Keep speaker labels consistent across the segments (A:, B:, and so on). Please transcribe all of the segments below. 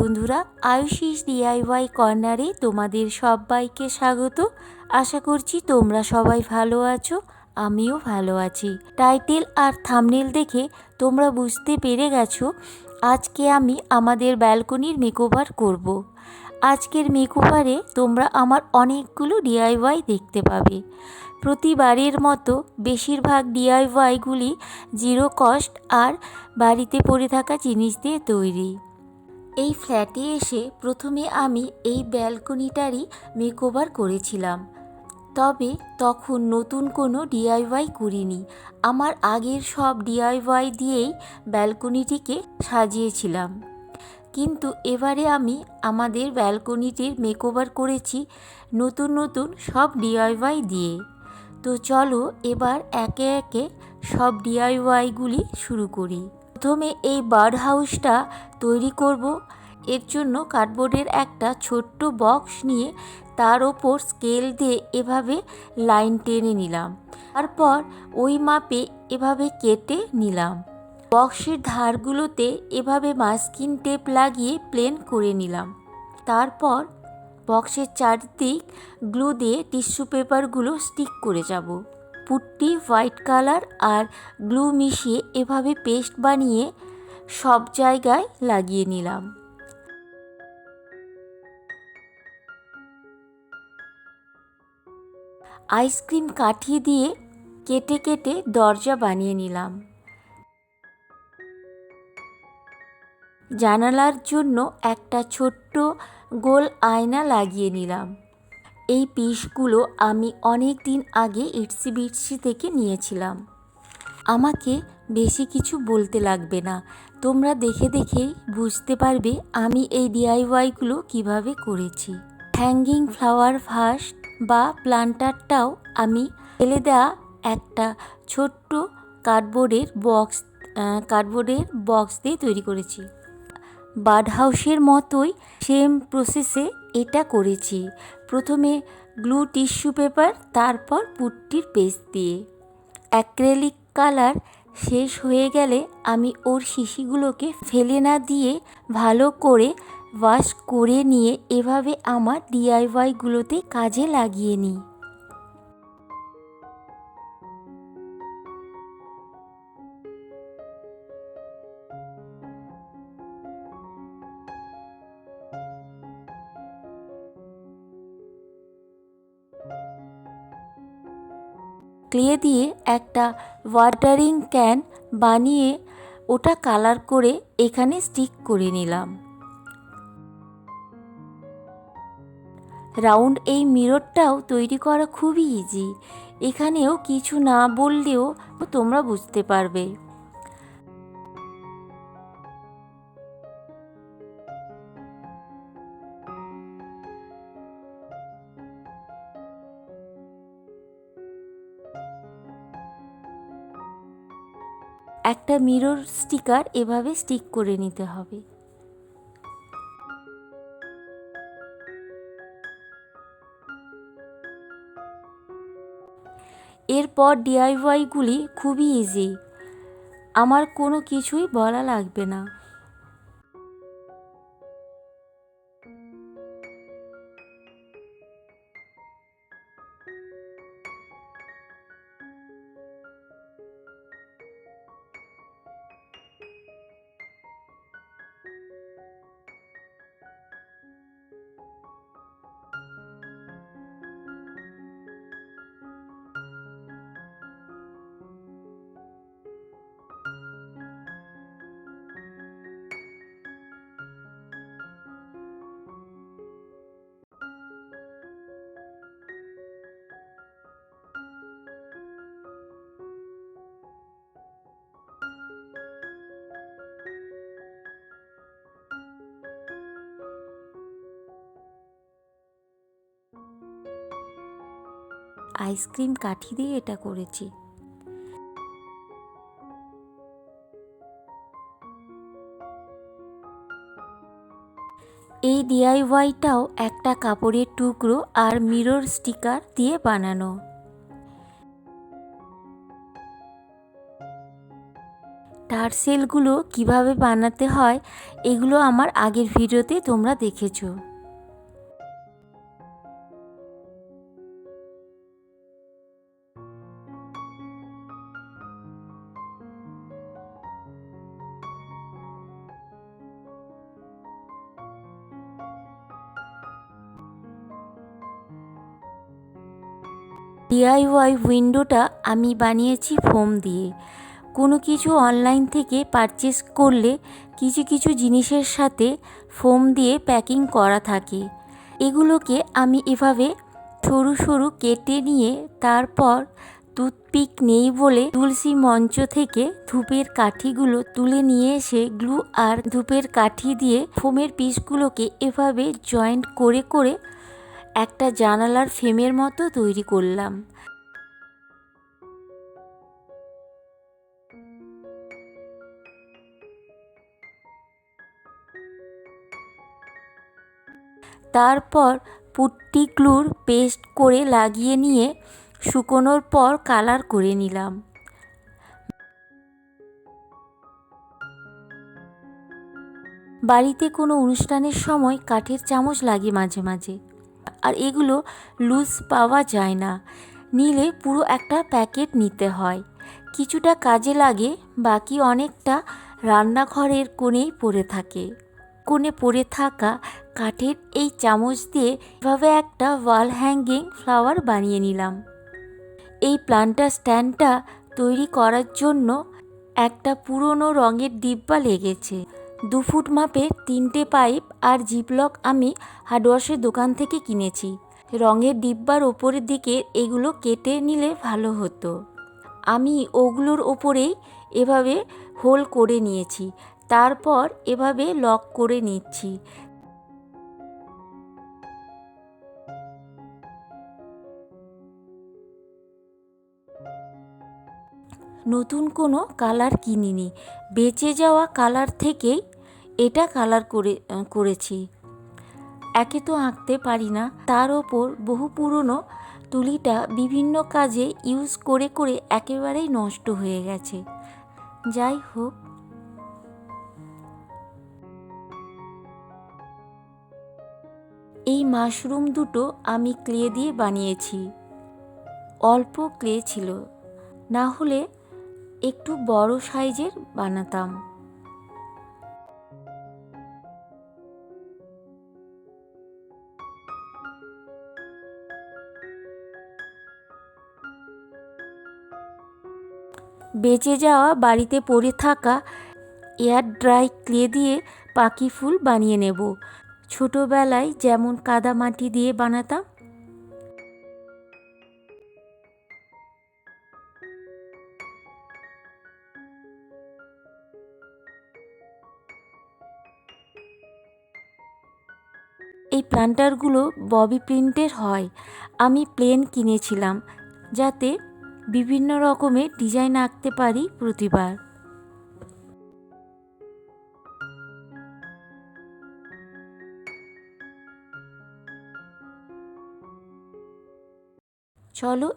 A: বন্ধুরা, আয়ুষিস ডিআইওয়াই কর্নারে তোমাদের সবাইকে স্বাগত। আশা করছি তোমরা সবাই ভালো আছো, আমিও ভালো আছি। টাইটেল আর থামনেল দেখে তোমরা বুঝতে পেরে গেছো, আজকে আমি আমাদের ব্যালকনির মেকওভার করব। আজকের মেকওভারে তোমরা আমার অনেকগুলো ডিআইওয়াই দেখতে পাবে। প্রতিবারের মতো বেশিরভাগ ডিআইওয়াইগুলি জিরো কস্ট আর বাড়িতে পড়ে থাকা জিনিস দিয়ে তৈরি। এই ফ্ল্যাটে এসে প্রথমে আমি এই ব্যালকনিটারই মেকওভার করেছিলাম। তবে তখন নতুন কোনো ডিআইওয়াই করিনি। আমার আগের সব ডিআইওয়াই দিয়েই ব্যালকনিটিকে সাজিয়েছিলাম। কিন্তু এবারে আমি আমাদের ব্যালকনিটির মেকওভার করেছি নতুন নতুন সব ডিআইওয়াই দিয়ে। তো চলো এবার একে একে সব ডিআইওয়াইগুলি শুরু করি। প্রথমে এই বার্ড হাউসটা তৈরি করব। এর জন্য কার্ডবোর্ডের একটা ছোট্ট বক্স নিয়ে তার ওপর স্কেল দিয়ে এভাবে লাইন টেনে নিলাম। তারপর ওই মাপে এভাবে কেটে নিলাম। বক্সের ধারগুলোতে এভাবে মাস্কিন টেপ লাগিয়ে প্লেন করে নিলাম। তারপর বক্সের চারদিক গ্লু দিয়ে টিস্যু পেপারগুলো স্টিক করে যাব। পুট্টি হোয়াইট কালার আর গ্লু মিশিয়ে এভাবে পেস্ট বানিয়ে সব জায়গায় লাগিয়ে নিলাম। আইসক্রিম কাঠি দিয়ে কেটে কেটে দরজা বানিয়ে নিলাম। জানালার জন্য একটা ছোট্ট গোল আয়না লাগিয়ে নিলাম। এই পিসগুলো আমি অনেক দিন আগে ইটসি বিটসি থেকে নিয়েছিলাম। আমাকে বেশি কিছু বলতে লাগবে না। তোমরা দেখে দেখেই বুঝতে পারবে আমি এই ডিআইওয়াইগুলো কীভাবে করেছি। হ্যাঙ্গিং ফ্লাওয়ার ভাস বা প্লান্টারটাও আমি ফেলে দেওয়া একটা ছোট্ট কার্ডবোর্ডের বক্স কার্ডবোর্ডের বক্স দিয়ে তৈরি করেছি। বার্ড হাউসের মতোই সেম প্রসেসে এটা করেছি। প্রথমে গ্লু টিস্যু পেপার, তারপর পুট্টির পেস্ট দিয়ে। অ্যাক্রেলিক কালার শেষ হয়ে গেলে আমি ওর শিশিগুলোকে ফেলে না দিয়ে ভালো করে ওয়াশ করে নিয়ে এভাবে আমার ডিআইওয়াইগুলোতে কাজে লাগিয়ে নিই। ক্লে দিয়ে একটা ওয়াটারিং ক্যান বানিয়ে ওটা কালার করে এখানে স্টিক করে নিলাম। রাউন্ড এই মিররটাও তৈরি করা খুবই ইজি এখানেও কিছু না বললেও তোমরা বুঝতে পারবে। একটা মিরর স্টিকার এভাবে স্টিক করে নিতে হবে। এরপর ডিআইওয়াইগুলি খুবই ইজি আমার কোনো কিছুই বলা লাগবে না। আইসক্রিম কাঠি দিয়ে এটা করেছি। এই ডিআইওয়াইটাও একটা কাপড়ের টুকরো আর মিরর স্টিকার দিয়ে বানানো। টার্সেলগুলো কীভাবে বানাতে হয়, এগুলো আমার আগের ভিডিওতে তোমরা দেখেছ। ডিআইওয়াই উইন্ডোটা আমি বানিয়েছি ফোম দিয়ে। কোনো কিছু অনলাইন থেকে পারচেস করলে কিছু কিছু জিনিসের সাথে ফোম দিয়ে প্যাকিং করা থাকে। এগুলোকে আমি এভাবে সরু সরু কেটে নিয়ে তারপর টুথপিক নেই বলে তুলসী মঞ্চ থেকে ধূপের কাঠিগুলো তুলে নিয়ে এসে গ্লু আর ধূপের কাঠি দিয়ে ফোমের পিসগুলোকে এভাবে জয়েন্ট করে করে একটা জানালার ফ্রেমের মতো তৈরি করলাম। তারপর পুট্টি গ্লুর পেস্ট করে লাগিয়ে নিয়ে শুকোনোর পর কালার করে নিলাম। বাড়িতে কোনো অনুষ্ঠানের সময় কাঠের চামচ লাগে মাঝে মাঝে। আর এগুলো লুজ পাওয়া যায় না। নিলে পুরো একটা প্যাকেট নিতে হয়। কিছুটা কাজে লাগে, বাকি অনেকটা রান্নাঘরের কোণেই পড়ে থাকে। কোণে পড়ে থাকা কাঠের এই চামচ দিয়ে এভাবে একটা ওয়াল হ্যাঙ্গিং ফ্লাওয়ার বানিয়ে নিলাম। এই প্লান্টার স্ট্যান্ডটা তৈরি করার জন্য একটা পুরনো রঙের ডিব্বা লেগেছে। দু ফুট মাপের তিনটে পাইপ আর জিপলক আমি হার্ডওয়াশের দোকান থেকে কিনেছি। রঙের ডিব্বার ওপরের দিকে এগুলো কেটে নিলে ভালো হতো। আমি ওগুলোর ওপরেই এভাবে হোল করে নিয়েছি, তারপর এভাবে লক করে নিচ্ছি। নতুন কোনো কালার কিনিনি। বেঁচে যাওয়া কালার থেকেই এটা কালার করে করেছি। একে তো আঁকতে পারি না, তার ওপর বহু পুরনো তুলিটা বিভিন্ন কাজে ইউজ করে করে একেবারেই নষ্ট হয়ে গেছে। যাই হোক। এই মাশরুম দুটো আমি ক্লে দিয়ে বানিয়েছি। অল্প ক্লে ছিল। না হলে একটু বড় সাইজের বানাতাম। বেঁচে যাওয়া বাড়িতে পড়ে থাকা এয়ার ড্রাই ক্লে দিয়ে পাখি ফুল বানিয়ে নেব। ছোটোবেলায় যেমন কাদা মাটি দিয়ে বানাতাম। এই প্লান্টারগুলো ববি প্রিন্টের হয়। আমি প্লেন কিনেছিলাম, যাতে বিভিন্ন রকমের ডিজাইন আঁকতে পারি প্রতিবার। চলো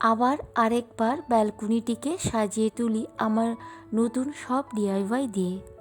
A: আবার আরেকবার ব্যালকনিটিকে সাজিয়ে তুলি আমার নতুন সব ডিআইওয়াই দিয়ে।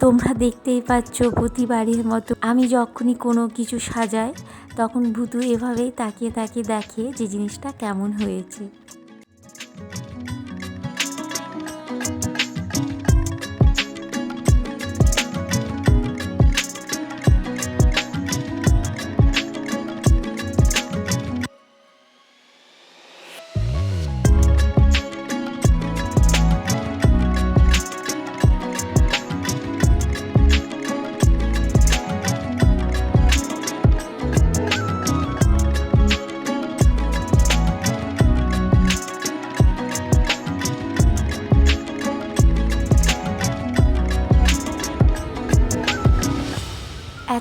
A: তোমরা দেখতেই পাচ্ছ প্রতিবারের মতো আমি যখনই কোনো কিছু সাজাই, তখন ভুতু এভাবেই তাকিয়ে তাকিয়ে দেখে যে জিনিসটা কেমন হয়েছে।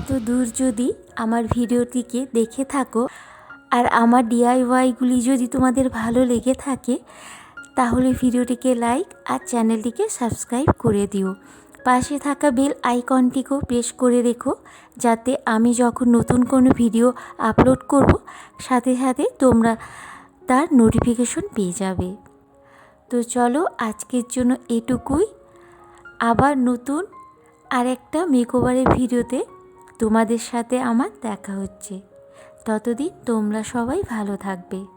A: এত দূর যদি আমার ভিডিওটিকে দেখে থাকো আর আমার ডিআইওয়াইগুলি যদি তোমাদের ভালো লেগে থাকে, তাহলে ভিডিওটিকে লাইক আর চ্যানেলটিকে সাবস্ক্রাইব করে দিও। পাশে থাকা বেল আইকনটিকেও প্রেস করে রেখো, যাতে আমি যখন নতুন কোনো ভিডিও আপলোড করব, সাথে সাথে তোমরা তার নোটিফিকেশন পেয়ে যাবে। তো চলো আজকের জন্য এটুকুই। আবার নতুন আরেকটা মেকওভারের ভিডিওতে তোমাদের সাথে আমার দেখা হচ্ছে। ততদিন তোমরা সবাই ভালো থাকবে।